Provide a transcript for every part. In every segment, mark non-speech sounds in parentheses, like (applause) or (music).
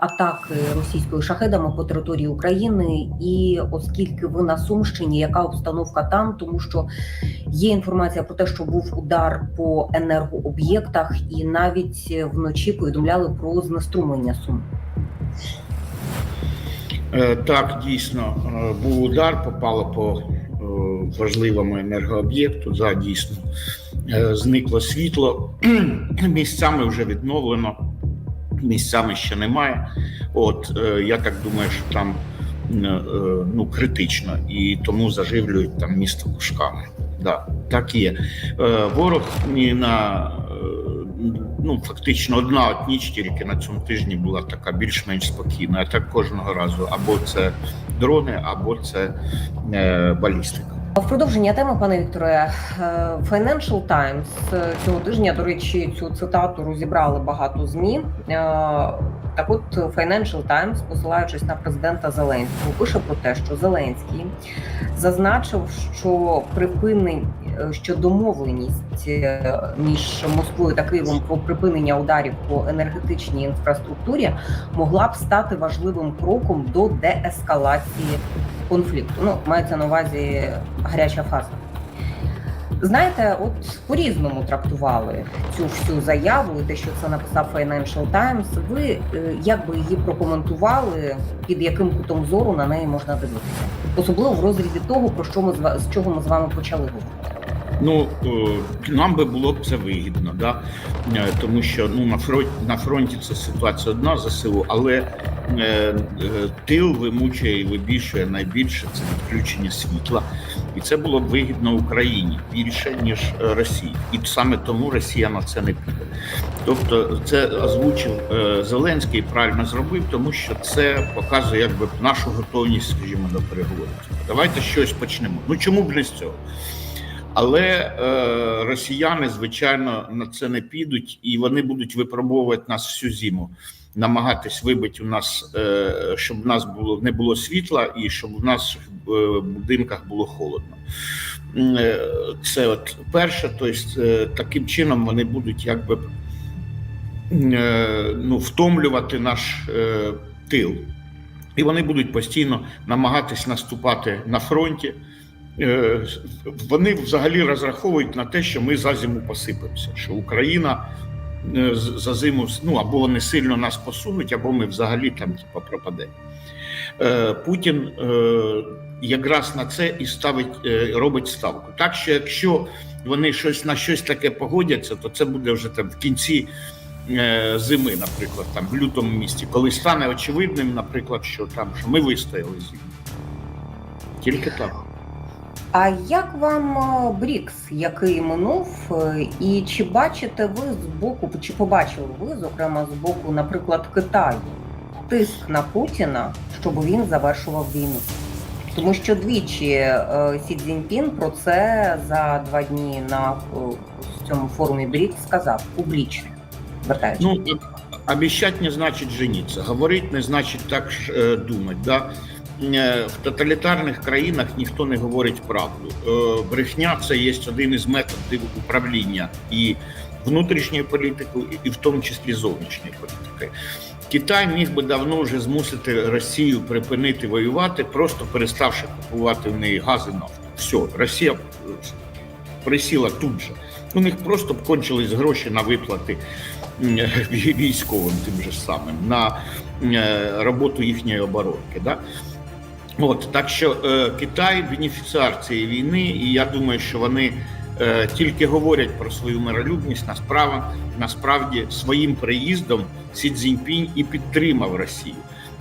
атаки російської шахедами по території України, і оскільки ви на Сумщині, яка обстановка там, тому що є інформація про те, що був удар по енергооб'єктах, і навіть вночі повідомляли про знеструмлення сум. Е, Так, дійсно, е, був удар, попало по е, важливому енергооб'єкту. За дійсно зникло світло. (clears throat) Місцями вже відновлено, місцями ще немає. От е, я так думаю, що там е, ну, критично і тому заживлюють там місто пушками. Да, так є. Е, Ворог ні на ну фактично одна ніч тільки на цьому тижні була така більш-менш спокійна. А так кожного разу або це дрони, або це балістика. В продовження теми, пане Вікторе, е, Financial Times е, цього тижня, до речі, цю цитату розібрали багато змі. Е, Так, от Financial Times, посилаючись на президента Зеленського, пише про те, що Зеленський зазначив, що припинень, е, що домовленість е, між Москвою та Києвом про припинення ударів по енергетичній інфраструктурі могла б стати важливим кроком до деескалації конфлікту. Ну, мається на увазі гаряча фаза. Знаєте, от по-різному трактували цю всю заяву, і те, що це написав Financial Times. Ви е, як би її прокоментували, під яким кутом зору на неї можна дивитися, особливо в розрізі того, про що ми з чого ми з вами почали говорити. Ну е, нам би було б це вигідно, да? Е, тому що ну на фронті на фронті це ситуація одна ЗСУ, але е, е, тил вимучує і вибільшує найбільше це відключення світла, і це було б вигідно Україні більше ніж Росії, і саме тому Росія на це не піде. Тобто, це озвучив е, Зеленський, правильно зробив, тому що це показує якби нашу готовність, скажімо, до переговорів. Давайте щось почнемо. Ну чому б не з цього? Але е, росіяни, звичайно, на це не підуть, і вони будуть випробовувати нас всю зиму, намагатись вибити у нас, е, щоб у нас було не було світла, і щоб у нас в е, будинках було холодно. Е, Це от перше, тобто е, таким чином вони будуть якби ну, втомлювати наш тил. І вони будуть постійно намагатись наступати на фронті. Е, Вони взагалі розраховують на те, що ми за зиму посипемося, що Україна е, за зиму ну або вони сильно нас посунуть, або ми взагалі там типу, пропадемо. Е, Путін якраз на це і ставить, робить ставку. Так що, якщо вони щось на щось таке погодяться, то це буде вже там в кінці зими, наприклад, там в лютому місці, коли стане очевидним, наприклад, що там що ми вистояли зиму. Тільки так. А як вам е, Брікс, який минув, е, і чи бачите ви з боку, чи побачили ви, зокрема, з боку, наприклад, Китаю, тиск на Путіна, щоб він завершував війну? Тому що двічі е, Сі Цзіньпін про це за два дні на цьому форумі Брікс сказав публічно. Звертаючись. Ну, обещать не значить жениться. Говорить не значить так думати. Да? Е, В тоталітарних країнах ніхто не говорить правду. Е, Брехня це є один із методів управління і внутрішньої політики, і- в тому числі зовнішньої політики. Китай міг би давно вже змусити Росію припинити воювати, просто переставши купувати в неї газ і нафту. Все, Росія е, присіла тут же. У них просто б кончились гроші на виплати військовим тим же самим, на роботу їхньої оборонки. Да? От, так що е, Китай бенефіціар цієї війни, і я думаю, що вони е, тільки говорять про свою миролюбність, насправді, насправді своїм приїздом Сі Цзіньпінь і підтримав Росію.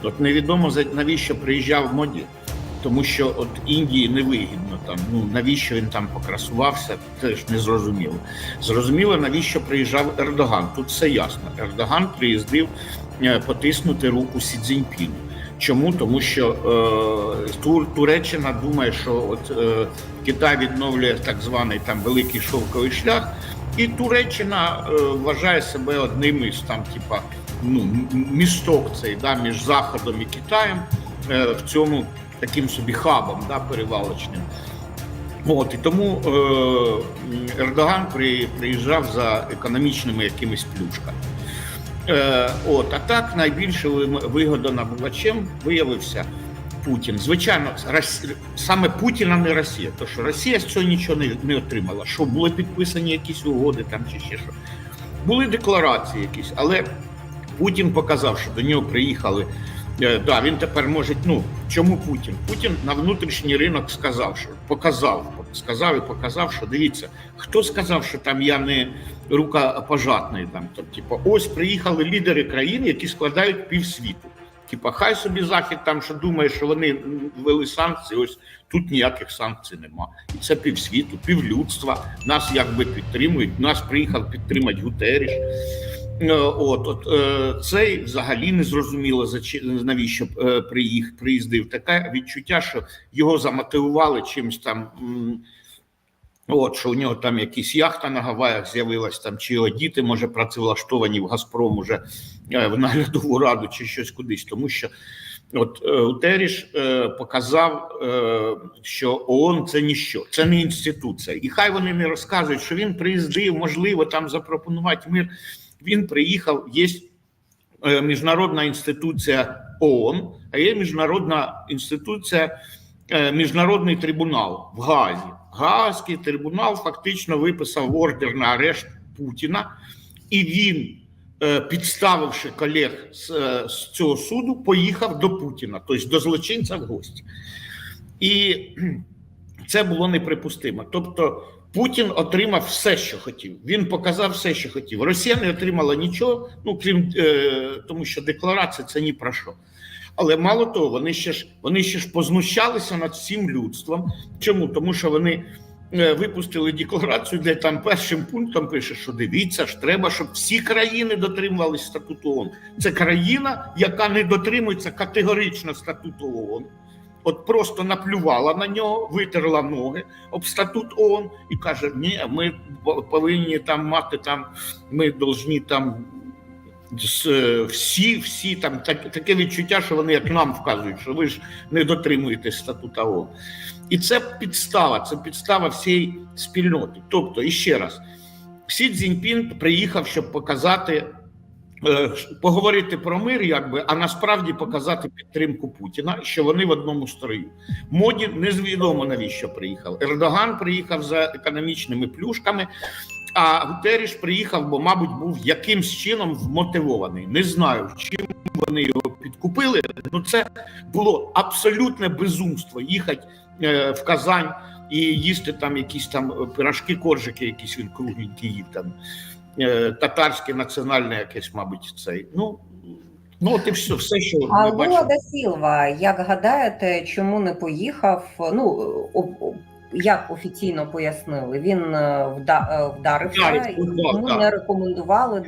От невідомо навіщо приїжджав Моді, тому що от Індії невигідно там. Ну навіщо він там покрасувався, теж не зрозуміло. Зрозуміло, навіщо приїжджав Ердоган. Тут все ясно. Ердоган приїздив е, потиснути руку Сі Цзіньпіну. Чому? Тому що е, Тур, Туреччина думає, що от е, Китай відновлює так званий там великий шовковий шлях, і Туреччина е, вважає себе одним із там, типа, ну, місток цей да, між Заходом і Китаєм е, в цьому таким собі хабом да, перевалочним. От і тому е, Ердоган при, приїжджав за економічними якимись плюшками. Е, от, а так ви- вигодонабувачем виявився Путін. Звичайно, Рос- саме Путін, а не Росія. Тому що Росія з цього нічого не, не отримала. Що були підписані якісь угоди там чи ще що. Були декларації якісь, але Путін показав, що до нього приїхали. Е, да, він тепер може. Ну чому Путін? Путін на внутрішній ринок сказав, що показав, сказав і показав, що дивіться, хто сказав, що там я не рукопожатний. Там, то, типу, ось приїхали лідери країн, які складають півсвіту. Типа, хай собі захід там, що думає, що вони ввели санкції. Ось тут ніяких санкцій нема. І це півсвіту, півлюдства. Нас якби підтримують. Нас приїхав підтримати Гутеріш. Е, От, от е, цей взагалі не зрозуміло за навіщо е, приїх приїздив. Таке відчуття, що його замотивували чимось там. От що у нього там якісь яхта на Гаваях з'явилась там, чи його діти може працевлаштовані в Газпром уже в наглядову раду, чи щось кудись, тому що от Утеріш показав, що ООН це ніщо, це не інституція. І хай вони не розказують, що він приїздив, можливо, там запропонувати мир. Він приїхав, є е, міжнародна інституція ООН, а є міжнародна інституція, е, міжнародний трибунал в Гаазі. Гаазький трибунал фактично виписав ордер на арешт Путіна, і він, е, підставивши колег з, з цього суду, поїхав до Путіна, тобто до злочинця в гості. І це було неприпустимо. Тобто Путін отримав все, що хотів. Він показав все, що хотів. Росія не отримала нічого, ну крім е, тому, що декларація це ні про що. Але мало того, вони ще ж вони ще ж познущалися над всім людством. Чому? Тому що вони е, випустили декларацію, де там першим пунктом пише, що дивіться ж, треба, щоб всі країни дотримувалися статуту ООН. Це країна, яка не дотримується категорично статуту ООН. От просто наплювала на нього, витерла ноги об статут ООН і каже: ні, ми повинні там мати там, ми повинні там е, всі, всі там так, таке відчуття, що вони як нам вказують, що ви ж не дотримуєтесь статута ООН. І це підстава, це підстава всієї спільноти. Тобто, і ще раз, Сі Цзіньпін приїхав, щоб показати. Е, Поговорити про мир, якби, а насправді показати підтримку Путіна, що вони в одному строю. Моді невідомо навіщо приїхав. Ердоган приїхав за економічними плюшками, а Гутеріш приїхав, бо, мабуть, був якимсь чином вмотивований. Не знаю, чим вони його підкупили. Ну це було абсолютне безумство їхати е, в Казань і їсти там якісь там пирожки, коржики, якісь він кругленькі їв там. Е, татарське національне якесь, мабуть, цей. Ну, ну от і все, все, що ми Лула бачимо. да Сілва, як гадаєте, чому не поїхав? Ну як офіційно пояснили, він е, е, вдарився і йому не рекомендували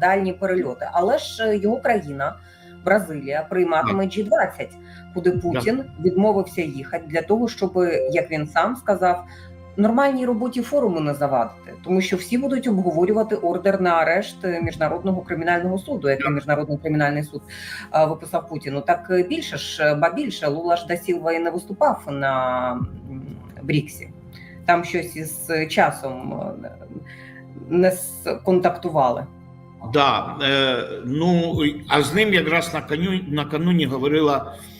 дальні перельоти. Але ж його країна, Бразилія, прийматиме G20, куди Путін відмовився їхати для того, щоб, як він сам сказав. Нормальній роботі форуму не завадити, тому що всі будуть обговорювати ордер на арешт міжнародного кримінального суду, який міжнародний кримінальний суд е, виписав Путіну. Так е, більше ж, е, ба більше Лула ж да Сілва і не виступав на Бріксі. Там щось із часом е, не сконтактували. Да, е, ну а з ним якраз на коню накануні говорила е,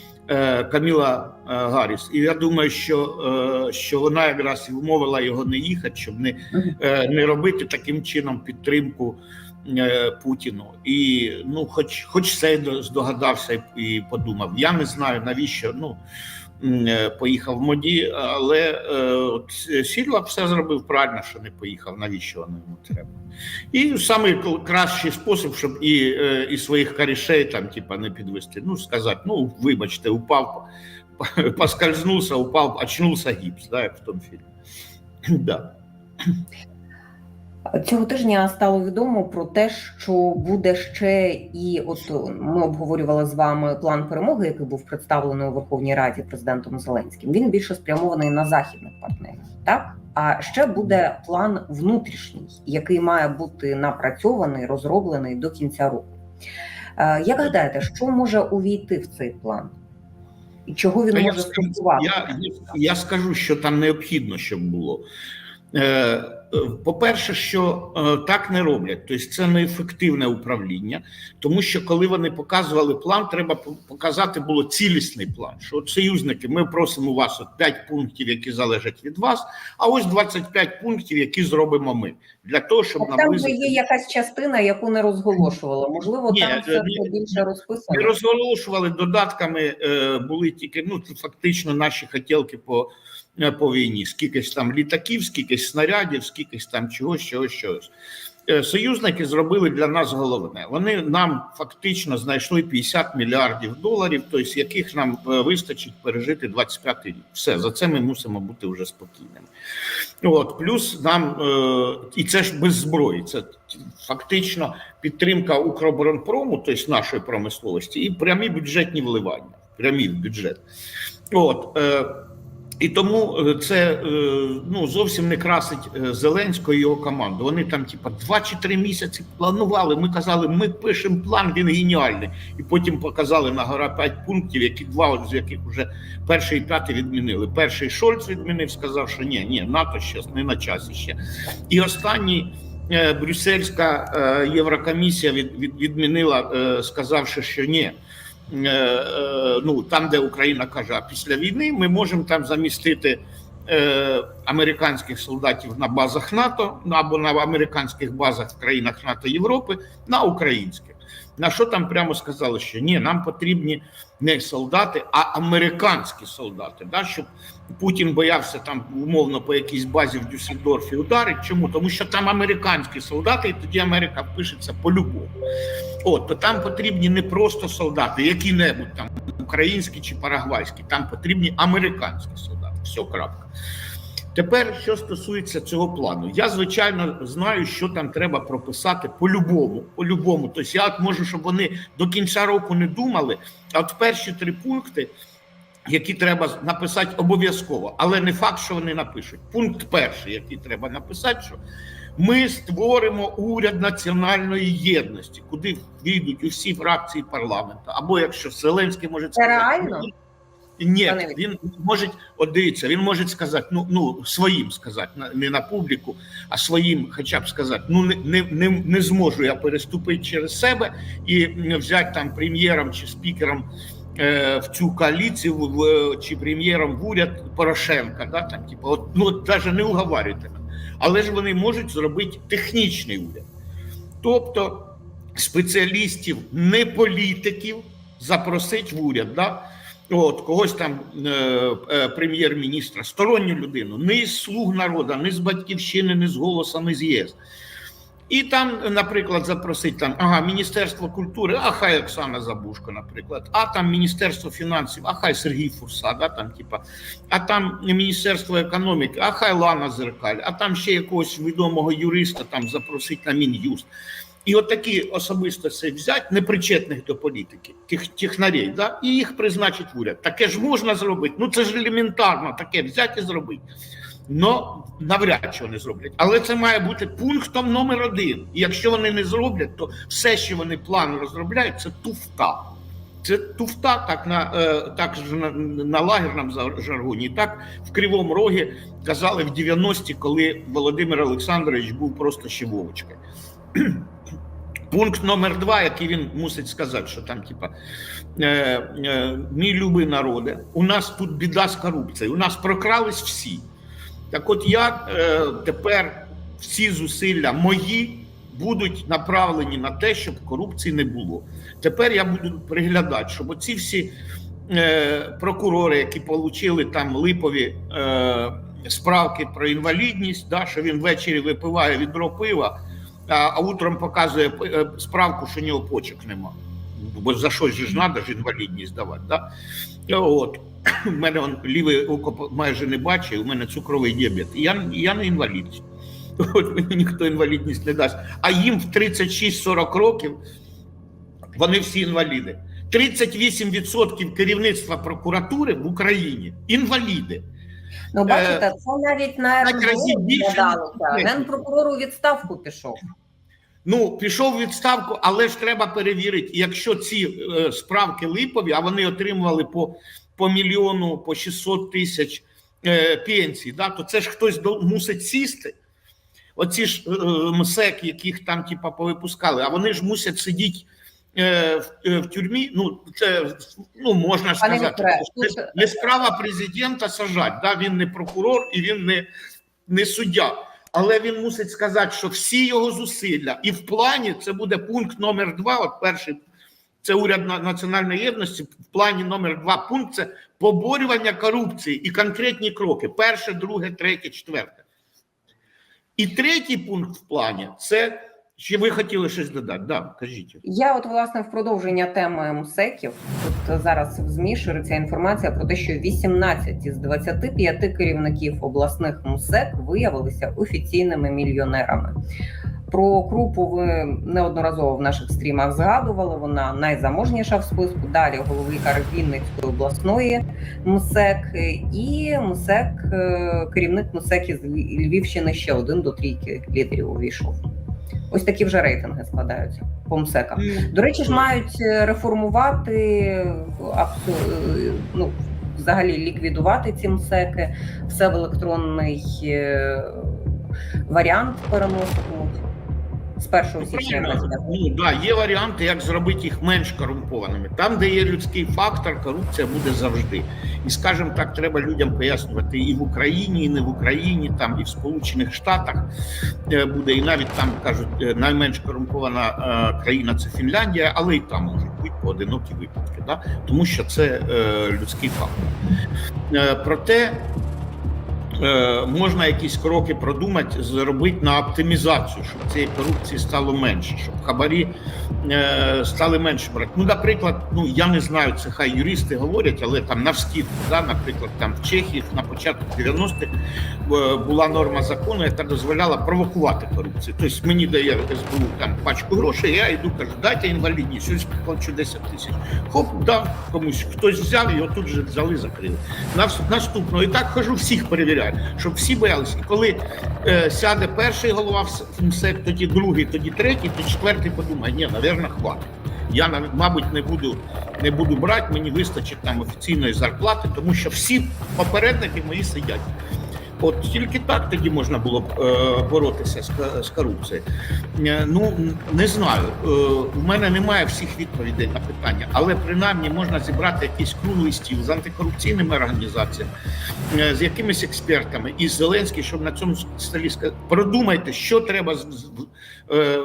Каміла е, Гарріс. І я думаю, що, е, що вона якраз і вмовила його не їхати, щоб не, е, не робити таким чином підтримку е, Путіну. І ну, хоч, хоч це до- здогадався і, подумав. Я не знаю навіщо. Ну е, поїхав в моді, але е, от Сільва все зробив правильно, що не поїхав. Навіщо воно йому треба? І самий кращий спосіб, щоб і, е, і своїх корішей там, типа, не підвести. Ну, сказати, ну, вибачте, упав, (laughs) поскользнувся, упав, очнувся гіпс, да, як в тому фільмі. (clears throat) Да. Цього тижня стало відомо про те, що буде ще і от ми обговорювали з вами план перемоги, який був представлений у Верховній Раді президентом Зеленським. Він більше спрямований на західних партнерів, так а ще буде план внутрішній, який має бути напрацьований, розроблений до кінця року. Е, Як гадаєте, що може увійти в цей план? І чого він Та я може стосувати? Я, я скажу, що там необхідно, щоб було. Е, по-перше, що е, так не роблять, тобто це неефективне управління, тому що коли вони показували план, треба показати було цілісний план. Що от союзники, ми просимо у вас от 5 пунктів, які залежать від вас, а ось 25 пунктів, які зробимо ми, для того, щоб Так там вже наблизити. є якась частина, яку не розголошували. Можливо, Ні, там е, все ні, більше розписано. Не розголошували додатками, е, були тільки ну фактично наші хотілки по, по війні. Скількись там літаків, скількись снарядів, скількись там чогось, чогось, чогось. Е, Союзники зробили для нас головне. Вони нам фактично знайшли 50 мільярдів доларів, тобто яких нам е, вистачить пережити 25 рік. Все за це ми мусимо бути вже спокійними. От плюс нам е, і це ж без зброї. Це фактично підтримка Укроборонпрому, тобто нашої промисловості, і прямі бюджетні вливання, прямі в бюджет. От і тому е, це е, ну зовсім не красить е, Зеленського і його команду. Вони там, типа, два чи три місяці планували. Ми казали, ми пишемо план, він геніальний. І потім показали на гора п'ять пунктів, які два з яких вже перший і п'ятий відмінили. Перший Шольц відмінив, сказав, що ні, ні, НАТО ще не на часі ще. І останній Брюссельська Єврокомісія від, від, відмінила, сказавши, що ні. Е, е, Ну, там, де Україна каже, після війни ми можемо там замістити е, американських солдатів на базах НАТО або на американських базах в країнах НАТО Європи на українських. На що там прямо сказали, що ні, нам потрібні не солдати, а американські солдати. Да, щоб Путін боявся там умовно по якійсь базі в Дюссельдорфі ударить. Чому? Тому що там американські солдати, і тоді Америка впишеться по-любому. От, то там потрібні не просто солдати, які-небудь там українські чи парагвайські, там потрібні американські солдати. Все крапка. Тепер, що стосується цього плану, я звичайно знаю, що там треба прописати по-любому. По-любому. Тобто я от можу, щоб вони до кінця року не думали. А от перші три пункти, які треба написати обов'язково, але не факт, що вони напишуть. Пункт перший, який треба написати, що ми створимо уряд національної єдності, куди війдуть усі фракції парламенту. Або якщо Зеленський може сказати, реально? Ні, він може, от дивіться, він може сказати, ну, ну своїм сказати, не на публіку, а своїм хоча б сказати, ну не, не, не, зможу я переступити через себе і взяти там прем'єром чи спікером е, в цю коаліцію в, в- чи прем'єром в уряд Порошенка. Да, там, типу, от, ну от навіть не уговарюйте мене. Але ж вони можуть зробити технічний уряд. Тобто спеціалістів, не політиків, запросить в уряд. Да? От, когось там е, е, прем'єр-міністра, сторонню людину, не із слуг народу, не з батьківщини, не з голоса, не з ЄС. І там, наприклад, запросить там ага, Міністерство культури, а хай Оксана Забушко, наприклад, а там Міністерство фінансів, а хай Сергій Фурса, да, там, типа, а там Міністерство економіки, а хай Лана Зеркаль, а там ще якогось відомого юриста там запросить на Мін'юст. І от такі особистості взяти, непричетних до політики, тих технарей, да, і їх призначить уряд. Таке ж можна зробити. Ну це ж елементарно, таке взяти і зробити. Но навряд чи вони зроблять. Але це має бути пунктом номер один. І якщо вони не зроблять, то все, що вони план розробляють, це туфта. Це туфта, так на е, так на, на лагерному жаргоні, так в Кривому Рогі казали в 90-ті, коли Володимир Олександрович був просто ще Вовочкою. Пункт номер два, який він мусить сказати, що там, типа, е, е, мій любий народе, у нас тут біда з корупцією, у нас прокрались всі. Так от я е, тепер всі зусилля мої будуть направлені на те, щоб корупції не було. Тепер я буду приглядати, щоб оці всі е, прокурори, які отримали там липові е, справки про інвалідність, да, що він ввечері випиває відро пива, а, утром показує е, справку, що у нього почок нема. Бо за щось ж треба ж інвалідність давати. Да? От. (clears throat) У мене он, ліве око майже не бачить, у мене цукровий діабет. І Я, я не інвалід. (laughs) От мені ніхто інвалідність не дасть. А їм в 36-40 років вони всі інваліди. 38% керівництва прокуратури в Україні інваліди. Ну, бачите, це навіть на РНБО Генпрокурор у відставку пішов. Ну, пішов у відставку, але ж треба перевірити, якщо ці е, справки липові, а вони отримували по, по мільйону, по 600 тисяч е, пенсій, да, то це ж хтось до, мусить сісти. оці ж е, МСЕК, яких там типа повипускали, а вони ж мусять сидіти. Е, В, е, в тюрмі, ну це ну можна сказати, не, не справа президента сажать. Да? Він не прокурор і він не, не суддя. Але він мусить сказати, що всі його зусилля, і в плані це буде пункт номер два. От перший це уряд національної єдності. В плані номер два пункт це поборювання корупції і конкретні кроки: перше, друге, третє, четверте. І третій пункт в плані це чи ви хотіли щось додати? Да, кажіть. Я от власне в продовження теми МСЕКів тут зараз в ЗМІ шириться інформація про те, що 18 із 25 керівників обласних МСЕК виявилися офіційними мільйонерами. Про крупу ви неодноразово в наших стрімах згадували. Вона найзаможніша в списку. Далі головлікар Вінницької обласної МСЕК і МСЕК, е, керівник МСЕК із Львівщини ще один до трійки лідерів увійшов. Ось такі вже рейтинги складаються по МСЕКам. До речі, ж мають е, реформувати абсу- е, ну, взагалі ліквідувати ці МСЕКи, все в електронний е, варіант переноситимуть з 1 січня. Ну да, є варіанти, як зробити їх менш корумпованими. Там, де є людський фактор, корупція буде завжди. І скажімо так, треба людям пояснювати і в Україні, і не в Україні, там і в Сполучених Штатах е, буде, і навіть там кажуть, е, найменш корумпована е, країна це Фінляндія, але і там можуть бути поодинокі випадки, да? тому що це людський фактор. Проте можна якісь кроки продумати, зробити на оптимізацію, щоб цієї корупції стало менше, щоб хабарі е, стали менше брати. Ну, наприклад, ну я не знаю, це хай юристи говорять, але там навскідку, да, наприклад, там в Чехії на початку 90-х е, була норма закону, яка дозволяла провокувати корупцію. Тобто мені дає СБУ там пачку грошей, я йду кажу, дайте інвалідність, щось плачу 10 тисяч. Хоп, дав комусь, хтось взяв, його тут же взяли, закрили. Нас- Наступного і так хожу, всіх перевіряю, щоб всі боялися. Коли е, сяде перший голова в МСЕК, тоді другий, тоді третій, тоді четвертий подумає, ні, навірно, хватить. Я мабуть не буду не буду брати, мені вистачить там офіційної зарплати, тому що всі попередники мої сидять. От тільки так тоді можна було б е, боротися з, корупцією. Е, ну не знаю. Е, у мене немає всіх відповідей на питання, але принаймні можна зібрати якийсь круглий стіл з антикорупційними організаціями, е, з якимись експертами і Зеленським, щоб на цьому столі сказати, продумайте, що треба е,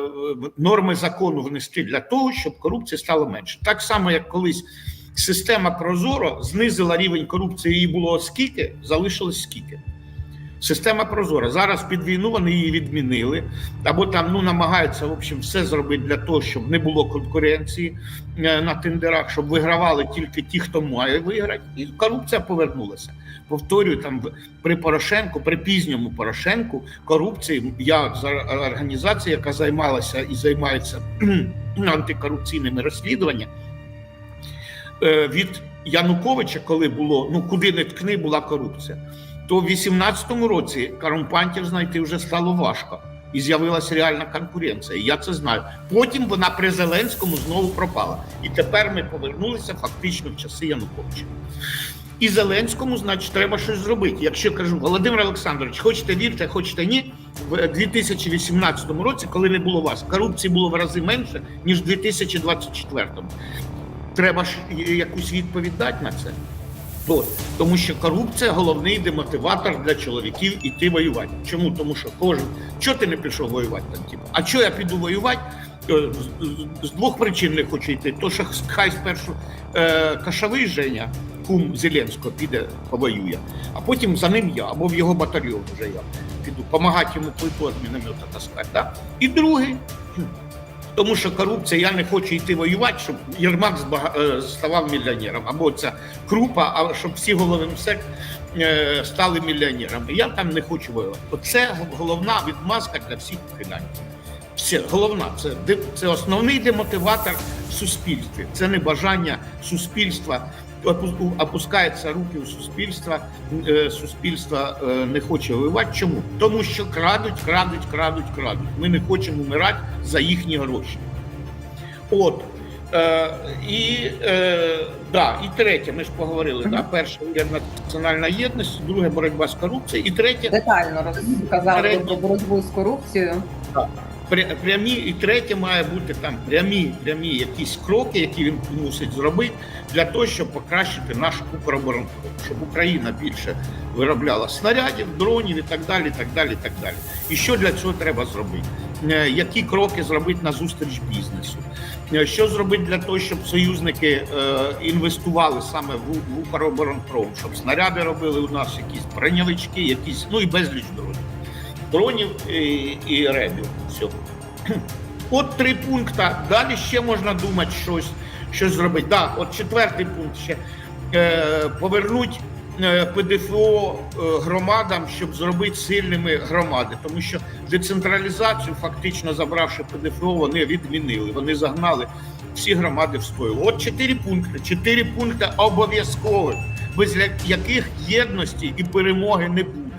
норми закону внести для того, щоб корупції стало менше. Так само, як колись. Система Прозоро знизила рівень корупції. Її було скільки, залишилось скільки. Система прозора. Зараз під війну вони її відмінили, або там ну намагаються в общем все зробити для того, щоб не було конкуренції е, на тендерах, щоб вигравали тільки ті, хто має виграти, і корупція повернулася. Повторюю, там при Порошенку, при пізньому Порошенку корупції. Я за організація, яка займалася і займається антикорупційними розслідуваннями. е, Від Януковича, коли було ну куди не ткни, була корупція то в 18-му році корумпантів знайти вже стало важко. І з'явилася реальна конкуренція. Я це знаю. Потім вона при Зеленському знову пропала. І тепер ми повернулися фактично в часи Януковича. І Зеленському, значить, треба щось зробити. Якщо кажу, Володимир Олександрович, хочете вірте, хочете ні, в 2018 році, коли не було вас, корупції було в рази менше, ніж в 2024. Треба ж якусь відповідь дати на це. От. Тому що корупція головний демотиватор для чоловіків іти воювати. Чому? Тому що кожен, чого ти не пішов воювати там, типу? А чого я піду воювати? Е, З, двох причин не хочу йти. То, що хай спершу е, Кашовий Женя, кум Зеленського, піде повоює, а потім за ним я, або в його батальйон вже я піду, допомагати йому плиту з міномета таскати. Да? І другий. Тому що корупція, я не хочу йти воювати, щоб Єрмак збага- е, ставав мільйонером, або ця крупа, а щоб всі голови МСЕК е, стали мільйонерами. Я там не хочу воювати. Оце головна відмазка для всіх ухилянців. Все, головна, це, це основний демотиватор в суспільстві. Це не бажання суспільства. Опу- Опускаються руки у суспільства, е, суспільство е, не хоче воювати. Чому? Тому що крадуть, крадуть, крадуть, крадуть. Ми не хочемо вмирати за їхні гроші. От. Е, і е, Да, і третє, ми ж поговорили. Да? Перше уряд національна єдність, друге боротьба з корупцією, і третє Детально розказали Перед- про боротьбу з корупцією. пря- прямі, і третє має бути там прямі, прямі якісь кроки, які він мусить зробити для того, щоб покращити наш Укроборонпром, щоб Україна більше виробляла снарядів, дронів і так далі. так далі, так далі. І що для цього треба зробити? Е, Які кроки зробити на зустріч бізнесу? Е, Що зробити для того, щоб союзники е, інвестували саме в, в Укроборонпром, щоб снаряди робили у нас якісь броньовички, якісь, ну і безліч дронів. Дронів і, і ребів. Все. (clears throat) От три пункти. Далі ще можна думати щось, щось зробити. Да, от четвертий пункт ще е, повернуть е, ПДФО е, громадам, щоб зробити сильними громади, тому що децентралізацію, фактично забравши ПДФО, вони відмінили. Вони загнали всі громади в стою. От чотири пункти. Чотири пункти обов'язкових, без яких єдності і перемоги не буде.